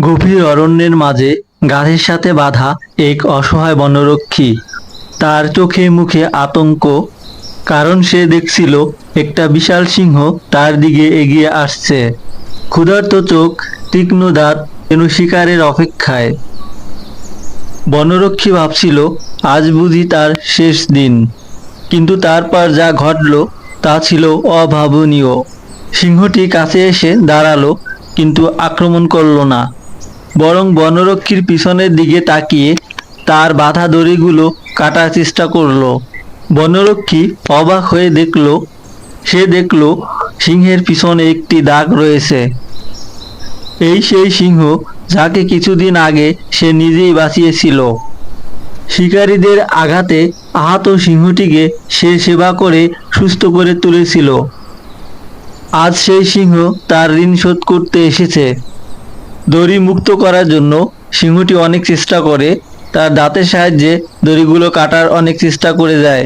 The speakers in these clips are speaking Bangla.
গভীর অরণ্যের মাঝে গাছের সাথে বাঁধা এক অসহায় বনরক্ষী। তার চোখে মুখে আতঙ্ক, কারণ সে দেখছিল একটা বিশাল সিংহ তার দিকে এগিয়ে আসছে। ক্ষুধার্ত চোখ তীক্ষ্ণ দাঁত যেন শিকারের অপেক্ষায়। বনরক্ষী ভাবছিল, আজ বুঝি তার শেষ দিন। কিন্তু তারপর যা ঘটল তা ছিল অভাবনীয়। সিংহটি কাছে এসে দাঁড়াল, কিন্তু আক্রমণ করল না। বরং বনরক্ষীর পিছনের দিকে তাকিয়ে তার বাধা দড়িগুলো কাটার চেষ্টা করল। বনরক্ষী অবাক হয়ে দেখল, সে দেখল সিংহের পিছনে একটি দাগ রয়েছে। এই সেই সিংহ যাকে কিছুদিন আগে সে নিজেই বাঁচিয়েছিল। শিকারীদের আঘাতে আহত সিংহটিকে সে সেবা করে সুস্থ করে তুলেছিল। আজ সেই সিংহ তার ঋণ শোধ করতে এসেছে। দড়ি মুক্ত করার জন্য সিংহটি অনেক চেষ্টা করে, তার দাঁতের সাহায্যে দড়িগুলো কাটার অনেক চেষ্টা করে যায়।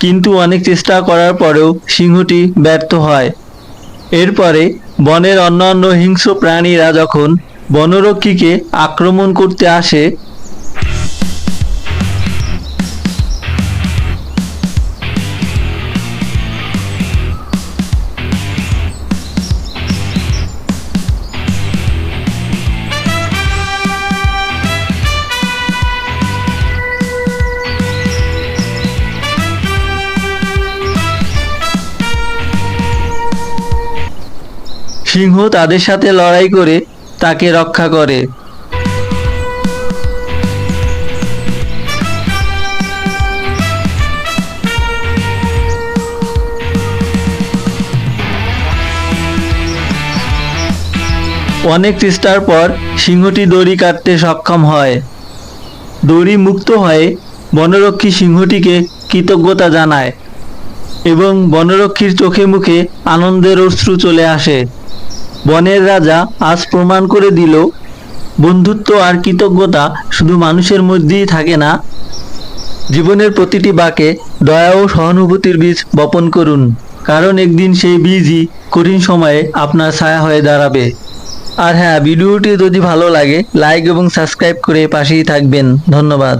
কিন্তু অনেক চেষ্টা করার পরেও সিংহটি ব্যর্থ হয়। এরপরে বনের অন্যান্য হিংস্র প্রাণীরা যখন বনরক্ষীকে আক্রমণ করতে আসে সিংহ তাদের সাথে লড়াই করে তাকে রক্ষা করে। অনেক চেষ্টার পর সিংহটি দড়ি কাটতে সক্ষম হয়। দড়ি মুক্ত হয়ে বনরক্ষী সিংহটিকে কৃতজ্ঞতা জানায় এবং বনরক্ষীর চোখে মুখে আনন্দের অশ্রু চলে আসে। বনের রাজা আজ প্রমাণ করে দিল, বন্ধুত্ব আর কৃতজ্ঞতা শুধু মানুষের মধ্যেই থাকে না। জীবনের প্রতিটি বাঁকে দয়া ও সহানুভূতির বীজ বপন করুন, কারণ একদিন সেই বীজই কঠিন সময়ে আপনার ছায়া হয়ে দাঁড়াবে। আর হ্যাঁ ভিডিওটি যদি ভালো লাগে, লাইক এবং সাবস্ক্রাইব করে পাশেই থাকবেন। ধন্যবাদ।